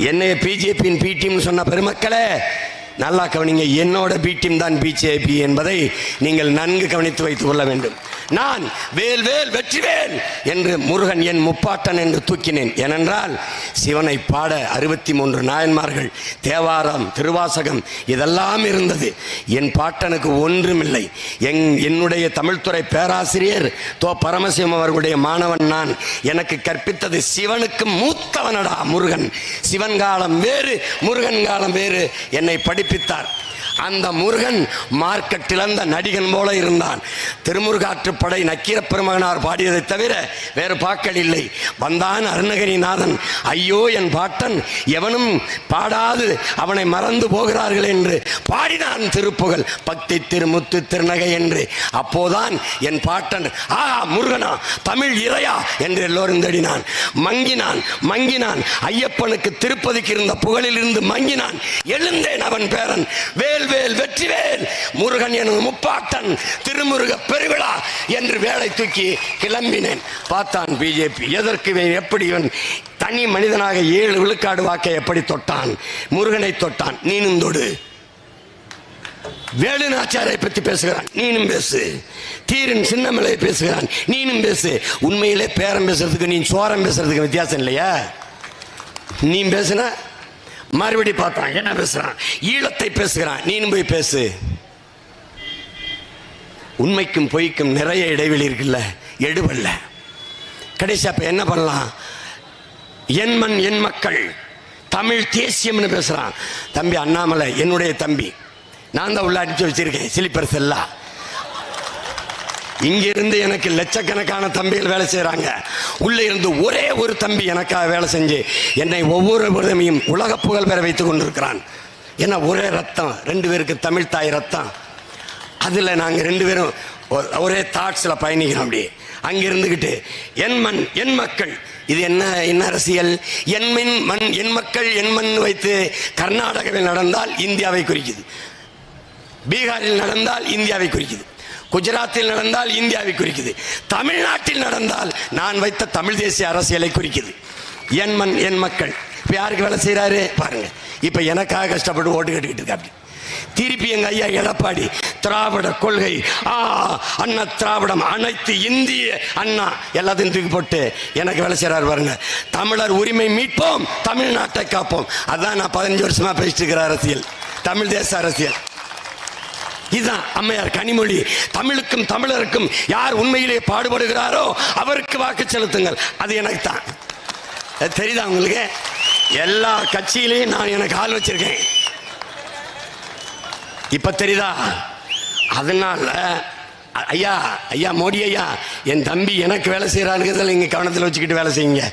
என்னைய பிஜேபியின் பி சொன்ன பெருமக்களே நல்லா கவனிங்க என்னோட பீட்டிம் தான் பிஜேபி என்பதை நீங்கள் நன்கு கவனித்து வைத்துக் கொள்ள வேண்டும். நான் வேல் வேல் வெற்றிவேல் என்று முருகன் என் முப்பாட்டன் என்று தூக்கினேன். ஏனென்றால் சிவனை பாட அறுபத்தி மூன்று நாயன்மார்கள் தேவாரம் திருவாசகம் இதெல்லாம் இருந்தது. என் பாட்டனுக்கு ஒன்றுமில்லை. எங் என்னுடைய தமிழ்துறை பேராசிரியர் தோ பரமசிவம் அவர்களுடைய மாணவன் நான். எனக்கு கற்பித்தது சிவனுக்கு மூத்தவனடா முருகன். சிவன் காலம் வேறு முருகன் காலம் வேறு. என்னை படிப்பித்தார் அந்த முருகன் மார்க்கெட்டிழந்த நடிகன் போல இருந்தான். திருமுருகாற்றுப்படை நக்கீர பெருமகனார் பாடியதை தவிர வேறு பாக்கள் இல்லை. வந்தான் அருணகிரிநாதன். ஐயோ என் பாட்டன் எவனும் பாடாது அவனை மறந்து போகிறார்கள் என்று பாடினான் திருப்புகழ். பக்தி திருமுத்து திருநகை என்று. அப்போதான் என் பாட்டன் ஆ முருகனா தமிழ் இறையா என்று எல்லோரும் தேடினான். மங்கினான் மங்கினான். ஐயப்பனுக்கு திருப்பதிக்கு இருந்த புகழிலிருந்து மங்கினான். எழுந்தேன் அவன் பேரன். வேறு வேல் வெற்றிவேல் முருகன் எனும் முப்பாட்டன் திருமுருக பெருவிழா என்று வேலை தூக்கி கிளம்பினேன். பார்த்தான் பிஜேபி. எதற்கு எப்படி தனி மனிதனாக ஏழு விழுக்காடு வாக்கை எப்படி தொட்டான்? முருகனை தொட்டான். நீனும் தொடு. வேலுநாச்சாரை பற்றி பேசுகிறான். நீனும் பேசு. தீரன் சின்னமலை பேசுகிறான். நீனும் பேசு. உண்மையிலே பேரம் பேசுறதுக்கு நீ சோரம் பேசுறதுக்கு வித்தியாசம் இல்லையா? நீ பேசுன மறுபடி பார்த்தான் என்ன பேசுறான்? ஈழத்தை பேசுகிறான் நீனும் போய் பேசு. உண்மைக்கும் பொய்க்கும் நிறைய இடைவெளி இருக்குல்ல எடுவல்ல கடைசி அப்ப என்ன பண்ணலாம்? என் மண் என் மக்கள். தமிழ் தேசியம்னு பேசுறான். தம்பி அண்ணாமலை என்னுடைய தம்பி. நான் தான் உள்ள அடிச்சு வச்சிருக்கேன் சிலிப்பர் செல்லா. இங்கிருந்து எனக்கு லட்சக்கணக்கான தம்பிகள் வேலை செய்கிறாங்க உள்ளே இருந்து ஒரே ஒரு தம்பி எனக்காக வேலை செஞ்சு என்னை ஒவ்வொரு விதமையும் உலக புகழ் பெற வைத்து கொண்டிருக்கிறான். ஏன்னா ஒரே ரத்தம் ரெண்டு பேருக்கு தமிழ் தாய் ரத்தம். அதில் நாங்கள் ரெண்டு பேரும் ஒ- ஒரே தாட்ஸில் பயணிக்கிறோம் அப்படி அங்கே இருந்துக்கிட்டு என் மண் என் மக்கள். இது என்ன என்ன அரசியல்? என் மின் மண் என் மக்கள் என் மண் வைத்து கர்நாடகாவில் நடந்தால் இந்தியாவை குறிக்குது. பீகாரில் நடந்தால் இந்தியாவை குறிக்குது. குஜராத்தில் நடந்தால் இந்தியாவை குறிக்குது. தமிழ்நாட்டில் நடந்தால் நான் வைத்த தமிழ் தேசிய அரசியலை குறிக்குது. என் மண் என் மக்கள். இப்போ யாருக்கு வேலை செய்கிறாரு பாருங்க. இப்போ எனக்காக கஷ்டப்பட்டு ஓட்டு கட்டுக்கிட்டு இருக்கா அப்படி திருப்பி எங்க ஐயா எடப்பாடி திராவிட கொள்கை. ஆ அண்ணா திராவிடம் அனைத்து இந்திய அண்ணா எல்லாத்தையும் தூக்கி போட்டு எனக்கு வேலை செய்கிறாரு பாருங்க. தமிழர் உரிமை மீட்போம் தமிழ்நாட்டை காப்போம். அதான் நான் பதினஞ்சு வருஷமா பேசிட்டு இருக்கிற அரசியல். தமிழ் தேச அரசியல். இதுதான் அம்மையார் கனிமொழி. தமிழுக்கும் தமிழருக்கும் யார் உண்மையிலே பாடுபடுகிறாரோ அவருக்கு வாக்கு செலுத்துங்கள். அது எனக்கு தான். அது தெரியுதா உங்களுக்கு? எல்லா கட்சியிலையும் நான் எனக்கு ஆள் வச்சிருக்கேன். இப்ப தெரியுதா? அதனால ஐயா ஐயா மோடி ஐயா என் தம்பி எனக்கு வேலை செய்யறானுங்கிறதுல நீங்க கவனத்தில் வச்சுக்கிட்டு வேலை செய்யுங்க.